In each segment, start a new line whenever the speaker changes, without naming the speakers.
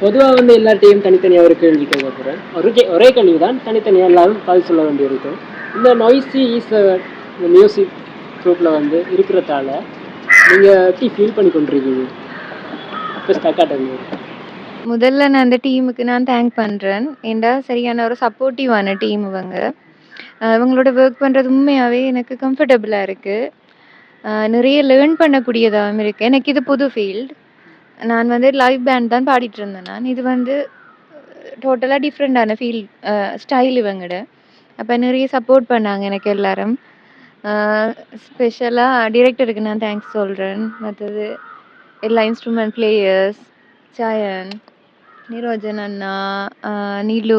பொதுவாக வந்து எல்லாத்தையும் தனித்தனியாக ஒரு கேள்வி கேட்க போகிறேன் ஒரே ஒரே கேள்வி தான் தனித்தனியாக எல்லாரும் பதில் சொல்ல வேண்டியிருக்கும் இந்த நாய்ஸி இஸ் இந்த மியூசிக் குரூப்பில் வந்து இருக்கிறதால நீங்கள் எப்படி ஃபீல் பண்ணி கொண்டிருக்கீங்க?
முதல்ல நான் அந்த டீமுக்கு நான் தேங்க் பண்ணுறேன் ஏண்டா சரியான ஒரு சப்போர்ட்டிவான டீம் இவங்க. இவங்களோட ஒர்க் பண்ணுறது உண்மையாகவே எனக்கு கம்ஃபர்டபுளாக இருக்குது நிறைய லேர்ன் பண்ணக்கூடியதாகவும் இருக்குது எனக்கு இது புது ஃபீல்டு நான் வந்து லைவ் பேண்ட் தான் பாடிட்டு இருந்தேன் நான். இது வந்து டோட்டலாக டிஃப்ரெண்டான ஃபீல் ஸ்டைல் இவங்கட அப்போ நிறைய சப்போர்ட் பண்ணாங்க எனக்கு எல்லாரும். ஸ்பெஷலாக டிரெக்டருக்கு நான் தேங்க்ஸ் சொல்கிறேன் மற்றது எல்லா இன்ஸ்ட்ருமெண்ட் பிளேயர்ஸ் சயன் நிரோஜன் அண்ணா ஆஹ் நிலு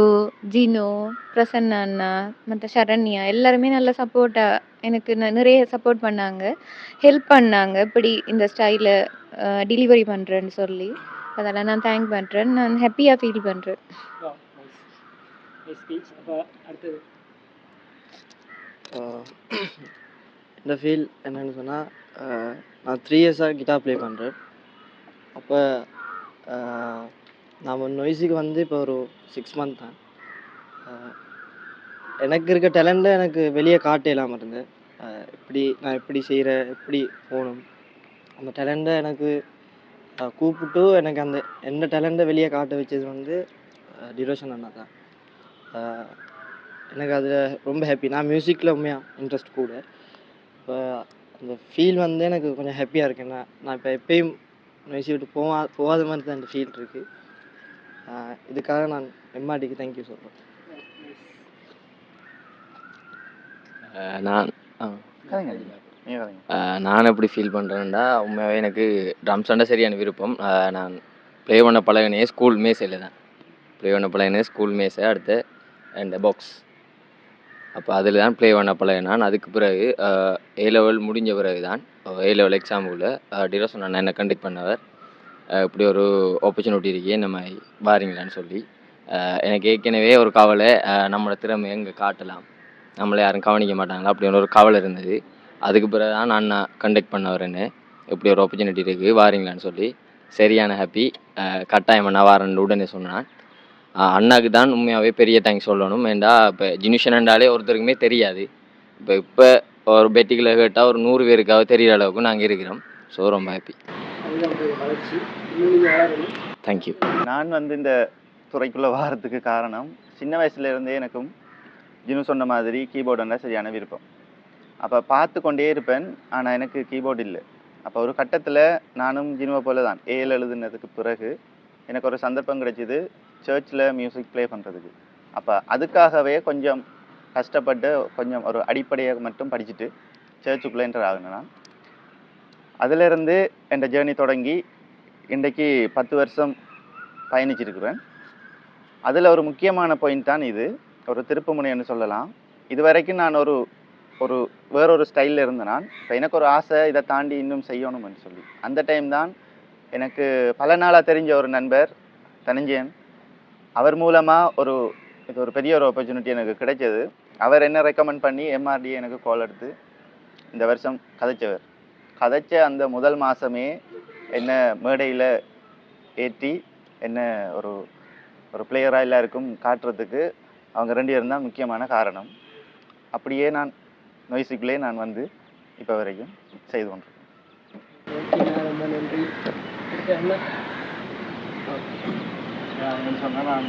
ஜினு பிரசன்னா அண்ணா மற்ற சரண்யா எல்லாருமே நல்ல சப்போர்ட்டாக எனக்கு ந- நிறைய சப்போர்ட் பண்ணாங்க. ஹெல்ப் பண்ணாங்க. இப்படி இந்த ஸ்டைலை டெலிவரி பண்ணுறேன்னு சொல்லி. அதெல்லாம் நான் தேங்க் பண்ணுறேன் நான் ஹாப்பியாக ஃபீல் பண்ணுறேன்
இந்த ஃபீல் என்னன்னு சொன்னால் நான் த்ரீ இயர்ஸாக கிட்டார் ப்ளே பண்ணுறேன் அப்போ நான் நொய்ஸுக்கு வந்து இப்போ ஒரு சிக்ஸ் மந்த் தான். எனக்கு இருக்க டேலண்ட்டை எனக்கு வெளியே காட்ட இல்லாமல் இருந்தேன் எப்படி நான் எப்படி செய்கிறேன் எப்படி போகணும். அந்த டேலண்ட்டை எனக்கு கூப்பிட்டு எனக்கு அந்த எந்த டேலண்ட்டை வெளியே காட்ட வச்சது வந்து டிரோஷன் அண்ணா தான். எனக்கு அதில் ரொம்ப ஹாப்பி நான் மியூசிக்கில் உண்மையாக இன்ட்ரெஸ்ட் கூட. இப்போ அந்த ஃபீல் வந்து எனக்கு கொஞ்சம் ஹாப்பியாக இருக்கு. நான் நான் இப்போ எப்பயும் மியூசிக் விட்டு போவா போகாத மாதிரி தான் அந்த ஃபீல் இருக்குது இதுக்காக நான் எம்ஆர்டிக்கு தேங்க்யூ சொல்கிறேன்
நான் ஆ. நான் எப்படி ஃபீல் பண்ணுறேன்னா உண்மையாகவே எனக்கு ட்ரம்ஸ் ஆண்டா சரியான விருப்பம். நான் ப்ளே பண்ண பழகினே ஸ்கூல் மேசையில் தான். ப்ளே பண்ண பழகினே ஸ்கூல் மேசை அடுத்து அண்ட் பாக்ஸ் அப்போ அதில் தான் ப்ளே பண்ண பழகினான் அதுக்கு பிறகு ஏ லெவல் முடிஞ்ச பிறகு தான் ஏ லெவல் எக்ஸாமுக்குள்ள டிரோசன் அண்ணா என்ன கண்டக்ட் பண்ணவர். இப்படி ஒரு ஆப்பர்ச்சுனிட்டி இருக்கே நம்ம வாரீங்களான்னு சொல்லி. எனக்கு ஏற்கனவே ஒரு கவலை நம்மளோட திறமை எங்கே காட்டலாம்? நம்மளை யாரும் கவனிக்க மாட்டாங்களா? அப்படின்னு ஒரு கவலை இருந்தது. அதுக்கு பிறகு தான் நான் கண்டக்ட் பண்ணவரேன்னு இப்படி ஒரு ஆப்பர்ச்சுனிட்டி இருக்குது வாரீங்களான்னு சொல்லி. சரியான ஹாப்பி கட்டாயம் அண்ணா வாரன்னு உடனே சொன்னான். அண்ணாவுக்கு தான் உண்மையாகவே பெரிய தேங்க்ஸ் சொல்லணும். ஏண்டா இப்போ ஜினிஷன்டாலே ஒருத்தருக்குமே தெரியாது. இப்போ இப்போ ஒரு பெட்டிக்கில் கேட்டால் ஒரு நூறு பேருக்காவது தெரியிற அளவுக்கு நாங்கள் இருக்கிறோம். ஸோ ரொம்ப ஹாப்பி
அதுதான் வளர்ச்சி. இன்னும் வளரணும்.
தேங்க்யூ
நான் வந்து இந்த துறைக்குள்ளே வாரத்துக்கு காரணம் சின்ன வயசுலேருந்தே எனக்கும் ஜினு சொன்ன மாதிரி கீபோர்டுன்னா சரியான விருப்பம். அப்போ பார்த்து கொண்டே இருப்பேன் ஆனால் எனக்கு கீபோர்டு இல்லை. அப்போ ஒரு கட்டத்தில் நானும் ஜினுவை போல தான் ஏஎல் எழுதுனதுக்கு பிறகு எனக்கு ஒரு சந்தர்ப்பம் கிடைச்சிது சர்ச்சில் மியூசிக் ப்ளே பண்ணுறதுக்கு அப்போ அதுக்காகவே கொஞ்சம் கஷ்டப்பட்டு கொஞ்சம் ஒரு அடிப்படையை மட்டும் படிச்சுட்டு சர்ச்சுக்குள்ளே என்டர் ஆகினேன் நான் அதிலிருந்து என் ஜேர்னி தொடங்கி இன்றைக்கு பத்து வருஷம் பயணிச்சிருக்கிறேன். அதில் ஒரு முக்கியமான பாயிண்ட் தான் இது. ஒரு திருப்புமுனைன்னு சொல்லலாம். இது வரைக்கும் நான் ஒரு ஒரு வேறொரு ஸ்டைலில் இருந்த நான். இப்போ எனக்கு ஒரு ஆசை இதை தாண்டி இன்னும் செய்யணும்னு சொல்லி. அந்த டைம் தான் எனக்கு பல நாளாக தெரிஞ்ச ஒரு நண்பர் தனஞ்சயன். அவர் மூலமாக ஒரு இது ஒரு பெரிய ஒரு ஆப்பர்ச்சுனிட்டி எனக்கு கிடைச்சது. அவர் என்ன ரெக்கமெண்ட் பண்ணி எம்ஆர்டி எனக்கு கால் எடுத்து இந்த வருஷம் கதைச்சவர். கதைச்ச அந்த முதல் மாதமே என்ன மேடையில் ஏற்றி என்ன ஒரு ஒரு பிளேயராக எல்லாருக்கும் காட்டுறதுக்கு அவங்க ரெண்டு பேரும் தான் முக்கியமான காரணம். அப்படியே நான் நொய்ஸுக்குள்ளே நான் வந்து இப்போ வரைக்கும் செய்து கொண்டிருக்கேன்.
ரொம்ப நன்றி
சொன்னால் நான்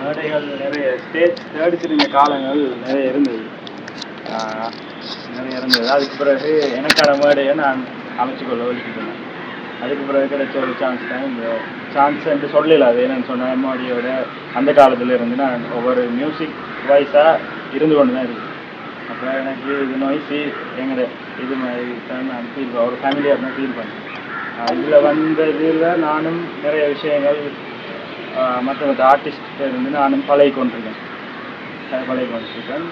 மேடைகள் நிறைய ஸ்டேஜ் தேடி திரிஞ்ச காலங்கள் நிறைய இருந்தது. இருந்தது. அதுக்கு பிறகு எனக்கான மேடையை நான் அமைச்சுக்கொள்ள ஒழிச்சுக்கணும் அதுக்கு பிறகு கிடைச்ச ஒரு சான்ஸ் தான் இந்த சான்ஸ் என்று சொல்லல. அது என்னன்னு சொன்னால் எம்ஆடியோட அந்த காலத்துல இருந்து நான் ஒவ்வொரு மியூசிக் வாய்ஸாக இருந்து கொண்டு தான் இருக்கு அப்போ எனக்கு இது நோய்ஸி எங்களோட இது மாதிரி தான் நான் ஃபீல் ஒரு ஃபேமிலியாக தான் ஃபீல் பண்ணேன். இதில் வந்ததில் நானும் நிறைய விஷயங்கள் மற்ற மற்ற ஆர்டிஸ்ட் இருந்து நானும் பழகி கொண்டிருக்கேன் பழகி கொண்டிருக்கேன்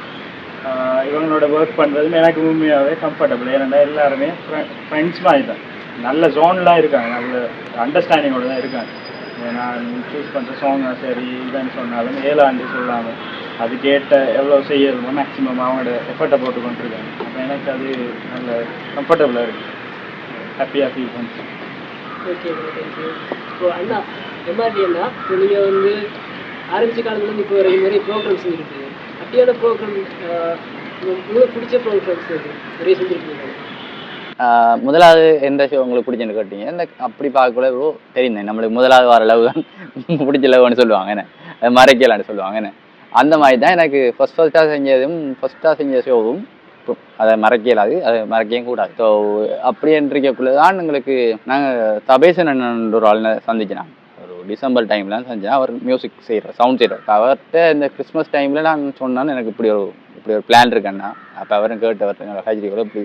இவங்களோட ஒர்க் பண்ணுறதும் எனக்கு உண்மையாகவே கம்ஃபர்டபுள் ஏன்னா எல்லாருமே ஃப்ரெண்ட்ஸ் மாதிரி தான் நல்ல ஜோன்லாம் இருக்காங்க. நல்ல அண்டர்ஸ்டாண்டிங்கோட தான் இருக்காங்க. நான் சூஸ் பண்ணுற சாங்காக சரி இதுன்னு சொன்னாலும் ஏழாண்டு சொல்லாமல் அதுக்கேற்ற எவ்வளோ செய்யணுமோ மேக்ஸிமம் அவங்களோட எஃபர்ட்டை போட்டு கொண்டிருக்காங்க. அப்போ எனக்கு அது நல்ல கம்ஃபர்டபுளாக இருக்குது ஹாப்பியாக ஃபீல் பண்ணுறேன்
ஓகே தேங்க்யூ இப்போ அண்ணா எம்ஆர்டி அண்ணா இப்போ நீங்கள் வந்து ஆரம்பிச்ச காலத்துலேருந்து இப்போ வரைக்கும் நிறைய ப்ரோக்ராம் செஞ்சுருக்கீங்க அப்படியான ப்ரோக்ராம் உங்களுக்கு பிடிச்ச ப்ரோக்ராம்ஸ் நிறைய
ஆஹ் முதலாவது எந்த ஷோ உங்களுக்கு பிடிச்சுன்னு கேட்டீங்க? இந்த அப்படி பார்க்கக்குள்ள ஓ தெரியுது. நம்மளுக்கு முதலாவது வர லவ் தான். பிடிச்ச லவ்னு சொல்லுவாங்க என்ன? மறைக்கலான்னு சொல்லுவாங்க என்ன? அந்த மாதிரி தான் எனக்கு ஃபஸ்ட் ஃபஸ்ட்டாக செஞ்சதும் ஃபஸ்ட்டாக செஞ்ச ஷோவும் அதை மறக்கியலாது அதை மறக்கவும் கூடாது. ஸோ அப்படி இருக்கக்குள்ள தான் எங்களுக்கு நாங்கள் தபேசன் அண்ணன் ஒரு ஆள் சந்திச்சினாங்க ஒரு டிசம்பர் டைமில் செஞ்சேன். அவர் மியூசிக் செய்கிறார் சவுண்ட் செய்கிறார் அவர்கிட்ட இந்த கிறிஸ்மஸ் டைமில் நான் சொன்னான்னு எனக்கு இப்படி ஒரு இப்படி ஒரு பிளான் இருக்கேன்னா அப்போ அவரும் கேட்டவர் ஹஜ்ரி கூட இப்படி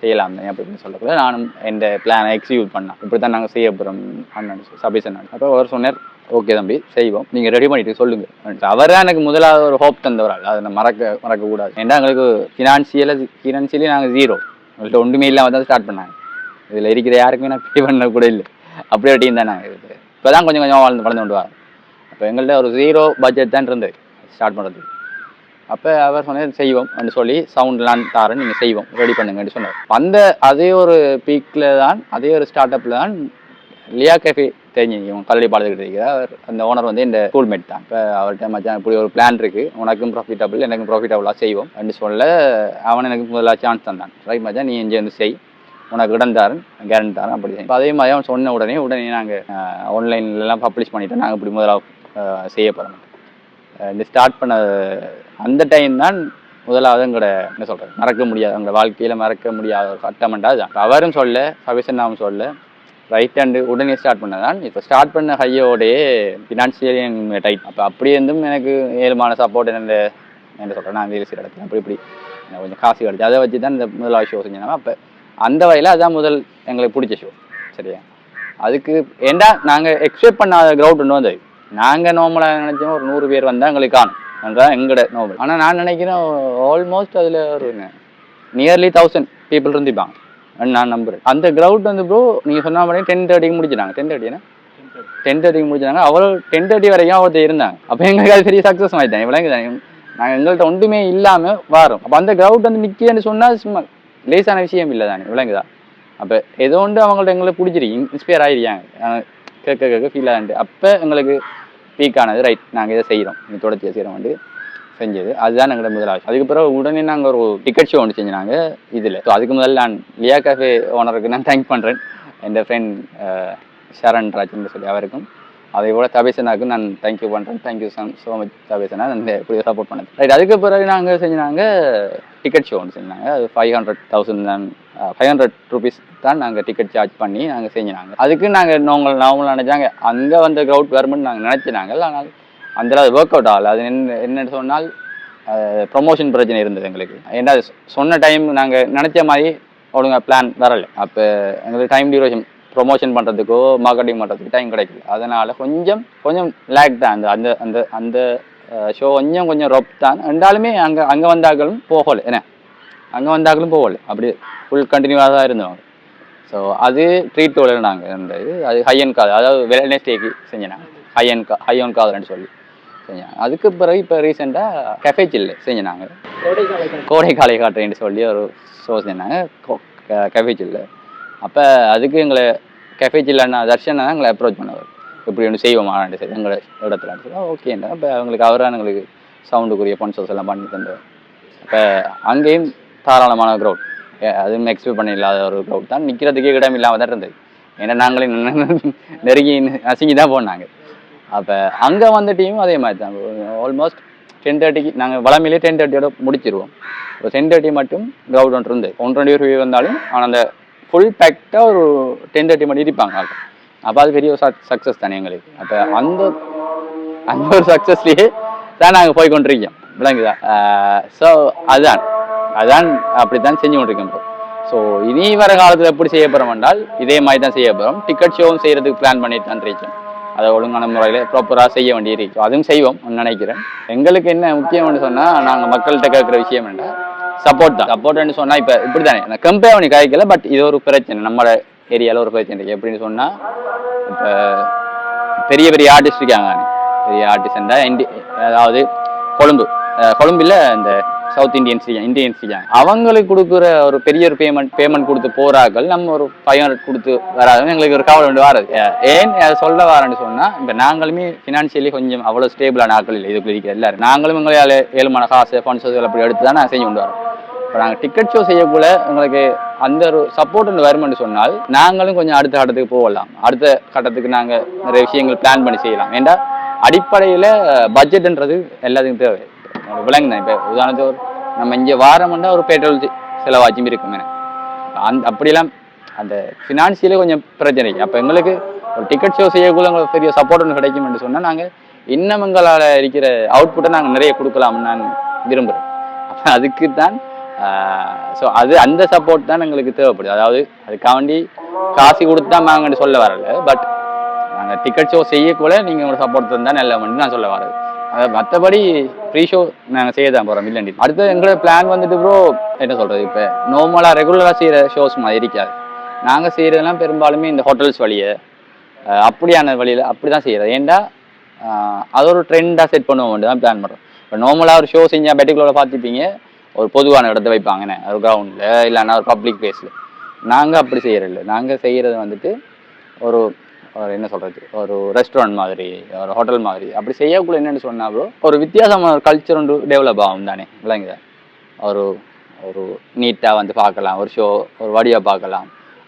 செய்யலாம் தான் அப்படின்னு சொல்லக்குள்ள நானும் எந்த பிளானை எக்ஸிக்யூட் பண்ணேன் இப்படி தான் நாங்கள் செய்ய போகிறோம் அண்ணன் சபீஸ் அண்ணன் அப்போ அவர் சொன்னார் ஓகே தம்பி செய்வோம். நீங்கள் ரெடி பண்ணிட்டு சொல்லுங்கள் அவர் தான் எனக்கு முதலாவது ஒரு ஹோப் தந்தவரால். அதை நான் மறக்க மறக்கக்கூடாது. ஏன்னா எங்களுக்கு ஃபினான்சியலாக ஃபினான்சியலி நாங்கள் ஜீரோ எங்கள்கிட்ட ஒன்றுமே இல்லாமல் தான் ஸ்டார்ட் பண்ணாங்க. இதில் இருக்கிற யாருக்குமே நான் பே பண்ண கூட இல்லை. அப்படியே டீம் தான் நாங்கள் இருக்குது இப்போ தான் கொஞ்சம் கொஞ்சமாக வளர்ந்து வளர்ந்து கொண்டு வரோம் அப்போ எங்கள்கிட்ட ஒரு ஜீரோ பட்ஜெட் தான் இருந்தது ஸ்டார்ட் பண்ணுறதுக்கு அப்போ அவர் சொன்னார் செய்வோம் அப்படின்னு சொல்லி சவுண்ட்லாம் தாரேன் நீங்கள் செய்வோம் ரெடி பண்ணுங்கன்னு சொன்னார். அந்த அதே ஒரு பீக்கில் தான் அதே ஒரு ஸ்டார்ட் அப்பில் தான் லியா கேஃபே தெரிஞ்சு இவங்க கல்லடி பாலத்துக்கிட்ட இருக்கிற அவர் அந்த ஓனர் வந்து இந்த ஸ்கூல்மேட் தான். இப்போ அவர்கிட்ட மச்சான் இப்படி ஒரு பிளான் இருக்குது உனக்கும் ப்ராஃபிட்டபிள் எனக்கும் ப்ராஃபிட்டபுளாக செய்வோம் அப்படின்னு சொல்ல அவன் எனக்கு முதல்ல சான்ஸ் தந்தான். ரைட் மச்சான் நீ இங்கே வந்து செய். உனக்கு இடம் தாரன் கேரண்டி தரேன் அப்படி இப்போ அதே மாதிரி அவன் சொன்ன உடனே உடனே நாங்கள் ஆன்லைன்லலாம் பப்ளிஷ் பண்ணிவிட்டு நாங்கள் இப்படி முதலாக செய்ய போகிறோம் இந்த ஸ்டார்ட் பண்ண அந்த டைம் தான் முதலாவது எங்களோட என்ன சொல்கிறது மறக்க முடியாது எங்களோட வாழ்க்கையில் மறக்க முடியாத ஒரு கட்டமெண்டா தான். அவரும் சொல்ல சவிசன் நாம சொல்ல ரைட் ஹேண்டு உடனே ஸ்டார்ட் பண்ணதான். இப்போ ஸ்டார்ட் பண்ண ஹையோடையே ஃபினான்ஷியலி டைட் அப்போ அப்படி இருந்தும் எனக்கு ஏழுமான சப்போர்ட் என்ன என்ன சொல்கிறேன் நான் வேலை செய்கிற இடத்துல அப்படி இப்படி. கொஞ்சம் காசு கிடச்சி. அதை வச்சு தான் இந்த முதலாவது ஷோ செஞ்சேன்னா அப்போ அந்த வகையில் அதுதான் முதல் எங்களுக்கு பிடிச்ச ஷோ சரியா? அதுக்கு ஏண்டா நாங்கள் எக்ஸ்பெக்ட் பண்ணாத க்ரௌட் ஒன்று வந்தது நாங்கள் நார்மலாக நினச்சோம் ஒரு நூறு பேர் வந்தால் எங்களுக்கு காணும். அதுதான் எங்களோட நார்மல் ஆனால் நான் நினைக்கிறேன் ஆல்மோஸ்ட் அதில் ஒரு நியர்லி தௌசண்ட் பீப்புள் இருந்துப்பாங்க நான் நம்புகிறேன் அந்த க்ரௌட் வந்து ப்ரோ நீங்கள் சொன்ன மாதிரி டென் தேர்ட்டிக்கு முடிச்சிட்டாங்க. டென் தேர்ட்டினா டென் தேர்ட்டிக்கு முடிச்சிட்டாங்க. அவ்வளோ டென் தேர்ட்டி வரைக்கும் ஒருத்தர் இருந்தாங்க. அப்போ எங்களுக்கு அது பெரிய சக்ஸஸ் ஆகிட்டாங்க விளங்கு நாங்கள் எங்கள்கிட்ட ஒன்றுமே இல்லாமல் வரோம். அப்போ அந்த க்ரௌட் வந்து நிற்கிறேன்னு சொன்னால் சும்மா லேசான விஷயம் இல்லை தானே? விளங்குதா அப்போ ஏதோ ஒன்று அவங்கள்ட்ட எங்களுக்கு பிடிச்சிருக்கு. இன்ஸ்பயர் ஆகிருக்காங்க. கேட்க கேட்க ஃபீல் ஆகிட்டு அப்போ எங்களுக்கு பீக் ஆனது ரைட் நாங்கள் இதை செய்கிறோம் இந்த தொடர்ச்சியை செய்கிறோம் வந்து செஞ்சது. அதுதான் எங்களோட முதல் ஆசை. அதுக்கு பிறகு உடனே நாங்கள் ஒரு டிக்கெட் ஷோ ஒன்று செஞ்சாங்க இதில். ஸோ அதுக்கு முதல்ல நான் லியா கேஃபே ஓனருக்கு நான் தேங்க் பண்ணுறேன் என் ஃப்ரெண்ட் ஷரண் ராஜ்னு சொல்லி அவருக்கும். அதே போல் தபேசனாக்கும் நான் தேங்க்யூ பண்ணுறேன் தேங்க்யூ ஸோ மச் தபேசனா நான் இப்படி சப்போர்ட் பண்ணது. ரைட் அதுக்கு பிறகு நாங்கள் செஞ்சாங்க டிக்கெட் ஷோ ஒன்று செஞ்சாங்க. அது ஃபைவ் ஹண்ட்ரட் தௌசண்ட் தான் ஃபைவ் ஹண்ட்ரட் ருபீஸ் தான் நாங்கள் டிக்கெட் சார்ஜ் பண்ணி நாங்கள் செஞ்சாங்க அதுக்கு நாங்கள் நாங்கள் நார்மல் நினச்சாங்க. அங்கே வந்த க்ரௌட் வரும்னு நாங்கள் நினச்சினாங்க. ஆனால் அந்த அது ஒர்க் அவுட் ஆகலை. அது என்ன என்னென்னு சொன்னால் ப்ரொமோஷன் பிரச்சனை இருந்தது எங்களுக்கு. ஏன்னா அது சொன்ன டைம் நாங்கள் நினச்ச மாதிரி ஒழுங்காக பிளான் வரலை. அப்போ எங்களுக்கு டைம் டியூரேஷன் ப்ரொமோஷன் பண்ணுறதுக்கோ மார்க்கெட்டிங் பண்ணுறதுக்கு டைம் கிடைக்கல. அதனால் கொஞ்சம் கொஞ்சம் லேக் தான். அந்த அந்த அந்த அந்த ஷோ கொஞ்சம் கொஞ்சம் ரொப் தான் ரெண்டாலுமே அங்கே அங்கே வந்தாக்களும் போகலை என்ன அங்கே வந்தாக்களும் போகலை அப்படி ஃபுல் கண்டினியூவாக தான் இருந்தவங்க ஸோ அது ட்ரீட் டோலில் நாங்கள் இருந்தது அது ஹையன் காது அதாவது வெல்னஸ்டேக்கு செஞ்சேன் ஹையன் கா ஹையன் காதுன்னு சொல்லி செஞ்சேன் அதுக்கு பிறகு இப்போ ரீசெண்டாக கஃபே சில்லு செஞ்சினாங்க கோடை காலை காட்டுறேன்னு சொல்லி ஒரு ஷோ செஞ்சாங்க கெஃபே சில்லு அப்போ அதுக்கு எங்களை கெஃபே சில்லன்னா தர்ஷன் தான் எங்களை அப்ரோச் பண்ணவர் இப்படி ஒன்று செய்வோமான்னு சரி எங்களை இடத்துல சொல்லி ஓகேண்டா அப்போ அவங்களுக்கு அவரான எங்களுக்கு சவுண்டுக்குரிய பன்சர்ஸ் எல்லாம் பண்ணி தந்தவர் அப்போ அங்கேயும் தாராளமான க்ரௌட் அதுவும் எக்ஸ்பெக்ட் பண்ண இல்லாத ஒரு க்ரௌட் தான். நிற்கிறதுக்கே இடம் இல்லாமல் தான் இருந்தது. ஏன்னா நாங்களே நெருங்கி நசுங்கி தான் போனாங்க. அப்போ அங்கே வந்த டீமும் அதே மாதிரி தான். ஆல்மோஸ்ட் டென் தேர்ட்டிக்கு நாங்கள் வளமையிலே டென் தேர்ட்டியோட முடிச்சிருவோம். இப்போ டென் தேர்ட்டி மட்டும் க்ரௌட் ஒன்று இருந்து ஒன்று ரெண்டு பேர் வந்தாலும் ஆனால் அந்த ஃபுல் பேக்டாக ஒரு டென் தேர்ட்டி மட்டும் இருப்பாங்க ஆள் அப்போ அது பெரிய ஒரு சக்ஸஸ் தானே எங்களுக்கு. அப்போ அந்த அந்த ஒரு சக்ஸஸ்லேயே தான் நாங்கள் போய் கொண்டிருக்கோம். விளங்குதா? ஸோ அதுதான் அதான். அப்படி தான் செஞ்சு கொண்டிருக்கோம் இப்போ ஸோ இனி வர காலத்தில் எப்படி செய்ய போகிறோம் என்றால் இதே மாதிரி தான் செய்ய போகிறோம் டிக்கெட் ஷோவும் செய்கிறதுக்கு பிளான் பண்ணிட்டு தான் இருக்கோம். அதை ஒழுங்கான முறையில் ப்ராப்பராக செய்ய வேண்டியிருக்கு அதுவும் செய்வோம் நினைக்கிறேன். எங்களுக்கு என்ன முக்கியம்னு சொன்னால் நாங்கள் மக்கள்கிட்ட கேட்குற விஷயம் என்ன? சப்போர்ட் தான். சப்போர்ட்னு சொன்னால் இப்போ இப்படி தானே நான் கம்பேர் பண்ணி காய்க்கல பட் இது ஒரு பிரச்சனை. நம்ம ஏரியாவில் ஒரு பிரச்சனை இருக்குது எப்படின்னு சொன்னால் இப்போ பெரிய பெரிய ஆர்டிஸ்ட் இருக்காங்க. பெரிய ஆர்டிஸ்டா இண்டி அதாவது கொழும்பு. கொழும்பில் இந்த சவுத் இந்தியன்ஸ் இந்தியன்ஸ் அவங்களுக்கு கொடுக்குற ஒரு பெரிய ஒரு பேமெண்ட் பேமெண்ட் கொடுத்து போகிறார்கள் நம்ம ஒரு ஃபைவ் ஹண்ட்ரட் கொடுத்து வராது எங்களுக்கு ஒரு கவலை வந்து வராது. ஏன் அதை சொல்ல வரேன்னு சொன்னால் இப்போ நாங்களுமே ஃபினான்ஷியலி கொஞ்சம் அவ்வளோ ஸ்டேபிளான ஆட்கள் இல்லை. இதுக்கு இருக்கிற எல்லாரும். நாங்களும் எங்களால் ஏழுமான காசு ஃபண்ட்ஸ் அப்படி எடுத்து தான் நாங்கள் செஞ்சு கொண்டு வரோம். இப்போ நாங்கள் டிக்கெட் ஷோ செய்யக்குள்ள எங்களுக்கு அந்த ஒரு சப்போர்ட் ஒன்று வருமென்று சொன்னால் நாங்களும் கொஞ்சம் அடுத்த கட்டத்துக்கு போகலாம். அடுத்த கட்டத்துக்கு நாங்கள் நிறைய விஷயங்கள் பிளான் பண்ணி செய்யலாம். ஏண்டா? அடிப்படையில் பட்ஜெட்ன்றது எல்லாத்துக்கும் தேவை. உங்களுக்கு விளங்குதான் இப்போ உதாரணத்துக்கு ஒரு நம்ம இங்கே வாரம்னா ஒரு பெட்ரோல் செலவாச்சும் இருக்கும் எனக்கு. அப்படிலாம் அந்த ஃபினான்ஷியலே கொஞ்சம் பிரச்சனை. அப்போ எங்களுக்கு ஒரு டிக்கெட் ஷோ செய்யக்குள்ள எங்களுக்கு பெரிய சப்போர்ட் ஒன்று கிடைக்கும்னு சொன்னால் நாங்கள் இன்னும் எங்களால் இருக்கிற அவுட்புட்டை நாங்கள் நிறைய கொடுக்கலாம்னு நான் விரும்புகிறேன் அப்போ அதுக்கு தான் ஸோ அது அந்த சப்போர்ட் தான் எங்களுக்கு தேவைப்படுது. அதாவது அதுக்காண்டி காசு கொடுத்து தான் நாங்கள் சொல்ல வரல. பட் நாங்கள் டிக்கெட் ஷோ செய்யக்குள்ள நீங்கள் உங்களோட சப்போர்ட் தந்தால் நல்ல நான் சொல்ல வரது அதை மற்றபடி ஃப்ரீ ஷோ நாங்கள் செய்ய தான் போகிறோம் இல்லைண்டி அடுத்து எங்களோட பிளான் வந்துட்டு ப்ரோ என்ன சொல்கிறது இப்போ நார்மலாக ரெகுலராக செய்கிற ஷோஸ் மாதிரி இருக்காது. நாங்கள் செய்கிறதெல்லாம் பெரும்பாலுமே இந்த ஹோட்டல்ஸ் வழியை அப்படியான வழியில் அப்படி தான் செய்கிறது ஏன்டா அது ஒரு ட்ரெண்டாக செட் பண்ணுவோம் தான் பிளான் பண்ணுறோம் இப்போ நார்மலாக ஒரு ஷோ செஞ்சால் பெட்டிக்குள்ளே பார்த்துப்பீங்க. ஒரு பொதுவான இடத்த வைப்பாங்கண்ணே ஒரு கிரவுண்டில் இல்லைன்னா ஒரு பப்ளிக் பிளேஸில் நாங்கள் அப்படி செய்கிறதில்ல நாங்கள் செய்கிறது வந்துட்டு ஒரு ஒரு என்ன சொல்கிறது ஒரு ரெஸ்டாரண்ட் மாதிரி ஒரு ஹோட்டல் மாதிரி. அப்படி செய்யக்குள்ள என்னென்னு சொன்னா ஒரு வித்தியாசமான ஒரு கல்ச்சர் ஒன்று டெவலப் ஆகும் தானே இல்லைங்க ஒரு ஒரு நீட்டாக வந்து பார்க்கலாம் ஒரு ஷோ ஒரு வடியாக பார்க்கலாம்.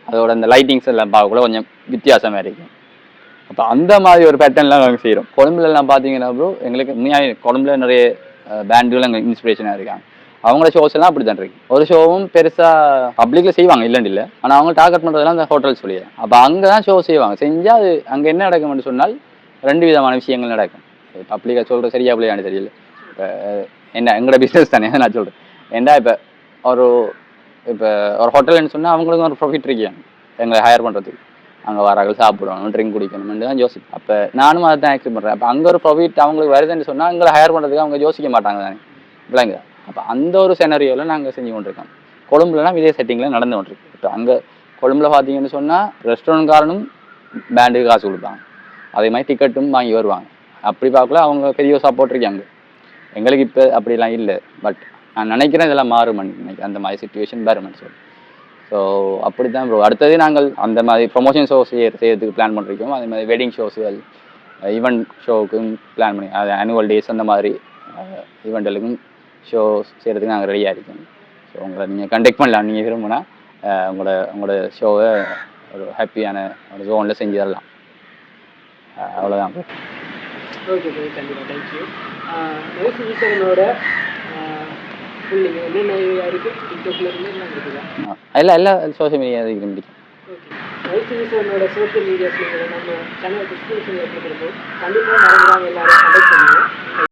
அதோட அந்த லைட்டிங்ஸ் எல்லாம் பார்க்கக்குள்ள கொஞ்சம் வித்தியாசமாக இருக்கும் அப்போ அந்த மாதிரி ஒரு பேட்டர்ன்லாம் நாங்கள் செய்கிறோம் கொழம்புலலாம் பார்த்தீங்கன்னா ப்ரோ எங்களுக்கு உண்மையாக கொழம்புல நிறைய பேண்டுகள் எங்களுக்கு இன்ஸ்பிரேஷனாக இருக்காங்க. அவங்களோட ஷோஸ் எல்லாம் அப்படி தான் இருக்கு. ஒரு ஷோவும் பெருசாக பப்ளிக்கில் செய்வாங்க இல்லைன்னு இல்லை. ஆனால் அவங்க டார்கெட் பண்ணுறதெல்லாம் அந்த ஹோட்டல் வழியாக அப்போ அங்கே தான் ஷோ செய்வாங்க. செஞ்சால் அது அங்கே என்ன நடக்கும்னு சொன்னால் ரெண்டு விதமான விஷயங்கள் நடக்கும். பப்ளிக்காக சொல்கிற சரியா பிள்ளையானு தெரியல. இப்போ என்ன எங்களோட பிஸ்னஸ் தானே நான் சொல்கிறேன் ஏன்டா இப்போ ஒரு இப்போ ஒரு ஹோட்டல்னு சொன்னால் அவங்களுக்கும் ஒரு ப்ராஃபிட் இருக்கியாங்க எங்களை ஹையர் பண்ணுறதுக்கு அங்கே வரார்கள் சாப்பிடணும் ட்ரிங்க் குடிக்கணும்னு தான் யோசிப்பேன். அப்போ நானும் அதை தான் ஆக்செப்ட் பண்ணுறேன் அப்போ அங்கே ஒரு ப்ராஃபிட் அவங்களுக்கு வருதுன்னு சொன்னால் எங்களை ஹையர் பண்ணுறதுக்கு அவங்க யோசிக்க மாட்டாங்க தானே. விளங்க அப்போ அந்த ஒரு செனரியோவில் நாங்கள் செஞ்சு கொண்டிருக்கோம். கொழும்புலனா இதே செட்டிங்கில் நடந்து கொண்டிருக்கு. இப்போ அங்கே கொழும்புல பார்த்தீங்கன்னு சொன்னால் ரெஸ்டாரண்ட்காரனும் பேண்டுக்கு காசு கொடுப்பாங்க. அதே மாதிரி டிக்கெட்டும் வாங்கி வருவாங்க. அப்படி பார்க்கல அவங்க பெரிய சப்போர்ட் இருக்காங்க எங்களுக்கு இப்போ அப்படிலாம் இல்லை. பட் நான் நினைக்கிறேன் இதெல்லாம் மாறுமன் நினைக்கிறேன் அந்த மாதிரி சுச்சுவேஷன் வருமன் சொல்லி ஸோ அப்படி தான் ப்ரோ அடுத்தது நாங்கள் அந்த மாதிரி ப்ரொமோஷன் ஷோ செய்ய செய்யறதுக்கு பிளான் பண்ணிருக்கோம். அதே மாதிரி வெட்டிங் ஷோஸுகள் ஈவெண்ட் ஷோவுக்கும் பிளான் பண்ணி அது ஆனுவல் டேஸ் அந்த மாதிரி ஈவெண்ட்டுகளுக்கும் ஷோ செய்கிறதுக்கு நாங்கள் ரெடியாக இருக்கோம். ஸோ உங்களை நீங்கள் கண்டெக்ட் பண்ணலாம். நீங்கள் விரும்பினா உங்களோட உங்களோட ஷோவை ஒரு ஹாப்பியான ஒரு ஜோனில் செஞ்சு தரலாம். அவ்வளோதான்.
ஓகே சார் கண்டிப்பாக தேங்க்யூ ஈஸ்வரனோட
அஹ், எல்லா எல்லா சோஷியல் மீடியா இதுக்கு பிடிக்கும்.
ஈஸ்வரனோட சோஷியல் மீடியாஸ் நம்ம சேனல் கண்டிப்பாக எல்லாரும் கண்டக்ட்